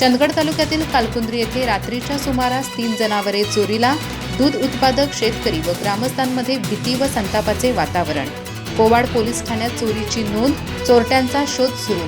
चंदगड तालुक्यातील कालकुंद्री येथे रात्रीच्या सुमारास तीन जनावरे चोरीला दूध उत्पादक शेतकरी व ग्रामस्थांमध्ये भीती व संतापाचे वातावरण. कोवाड पोलीस ठाण्यात चोरीची नोंद चोरट्यांचा शोध सुरू.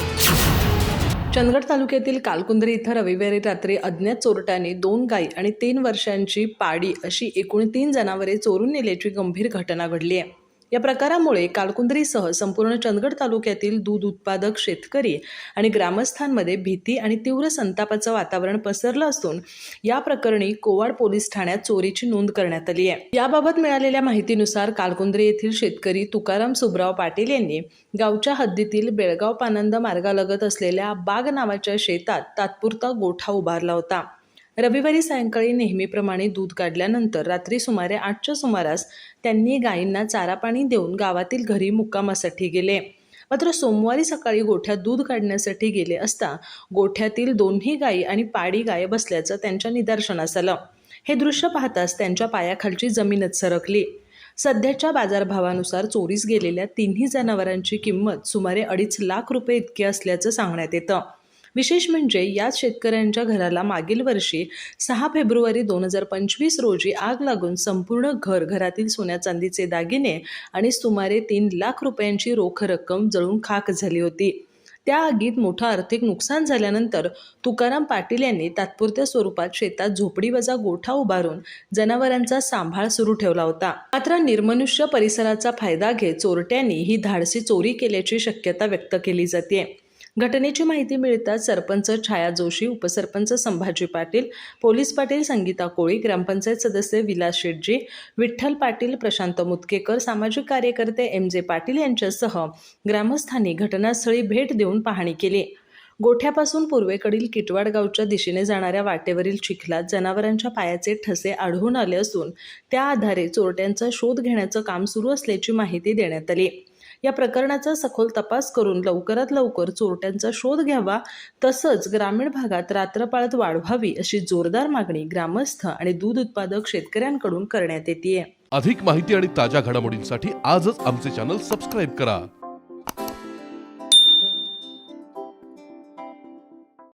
चंदगड तालुक्यातील कालकुंद्री इथं रविवारी रात्री अज्ञात चोरट्याने दोन गायी आणि तीन वर्षांची पाडी अशी एकूण तीन जनावरे चोरून नेल्याची गंभीर घटना घडली आहे. या प्रकारामुळे कालकुंद्रीसह संपूर्ण चंदगड तालुक्यातील दूध उत्पादक शेतकरी आणि ग्रामस्थांमध्ये भीती आणि तीव्र संतापाचं वातावरण पसरलं असून या प्रकरणी कोवाड पोलीस ठाण्यात चोरीची नोंद करण्यात आली आहे. याबाबत मिळालेल्या माहितीनुसार कालकुंद्री येथील शेतकरी तुकाराम सुबराव पाटील यांनी गावच्या हद्दीतील बेळगाव पानंद मार्गालगत असलेल्या बाग नावाच्या शेतात तात्पुरता गोठा उभारला होता. रविवारी सायंकाळी नेहमीप्रमाणे दूध काढल्यानंतर रात्री सुमारे आठच्या सुमारास त्यांनी गायींना चारा पाणी देऊन गावातील घरी मुक्कामासाठी गेले. मात्र सोमवारी सकाळी गोठ्यात दूध काढण्यासाठी गेले असता गोठ्यातील दोन्ही गायी आणि पाडी गायब असल्याचं त्यांच्या निदर्शनास आलं. हे दृश्य पाहताच त्यांच्या पायाखालची जमीनच सरकली. सध्याच्या बाजारभावानुसार चोरीस गेलेल्या तिन्ही जनावरांची किंमत सुमारे अडीच लाख रुपये इतकी असल्याचं सांगण्यात येतं. विशेष म्हणजे याच शेतकऱ्यांच्या घराला मागील वर्षी सहा फेब्रुवारी दोन हजार पंचवीस रोजी आग लागून संपूर्ण घर घरातील सोन्या चांदीचे दागिने आणि सुमारे तीन लाख रुपयांची रोख रक्कम जळून खाक झाली होती. त्या आगीत मोठं आर्थिक नुकसान झाल्यानंतर तुकाराम पाटील यांनी तात्पुरत्या स्वरूपात शेतात झोपडीवजा गोठा उभारून जनावरांचा सांभाळ सुरू ठेवला होता. मात्र निर्मनुष्य परिसराचा फायदा घेत चोरट्यांनी ही धाडसी चोरी केल्याची शक्यता व्यक्त केली जाते. घटनेची माहिती मिळताच सरपंच छाया जोशी उपसरपंच संभाजी पाटील पोलीस पाटील संगीता कोळी ग्रामपंचायत सदस्य विलास शेटजी विठ्ठल पाटील प्रशांत मुतकेकर सामाजिक कार्यकर्ते एम जे पाटील यांच्यासह ग्रामस्थांनी घटनास्थळी भेट देऊन पाहणी केली. गोठ्यापासून पूर्वेकडील किटवाड गावच्या दिशेने जाणाऱ्या वाटेवरील चिखलात जनावरांच्या पायाचे ठसे आढळून आले असून त्या आधारे चोरट्यांचा शोध घेण्याचं काम सुरू असल्याची माहिती देण्यात आली. या प्रकरणाचा सखोल तपास करून लवकरात लवकर चोरट्यांचा शोध घ्यावा. तसंच ग्रामीण भागात रात्रपाळत वाढवावी अशी जोरदार मागणी ग्रामस्थ आणि दूध उत्पादक शेतकऱ्यांकडून करण्यात येते अधिक माहिती आणि ताज्या घडामोडींसाठी आजच आमचे चॅनल सबस्क्राईब करा.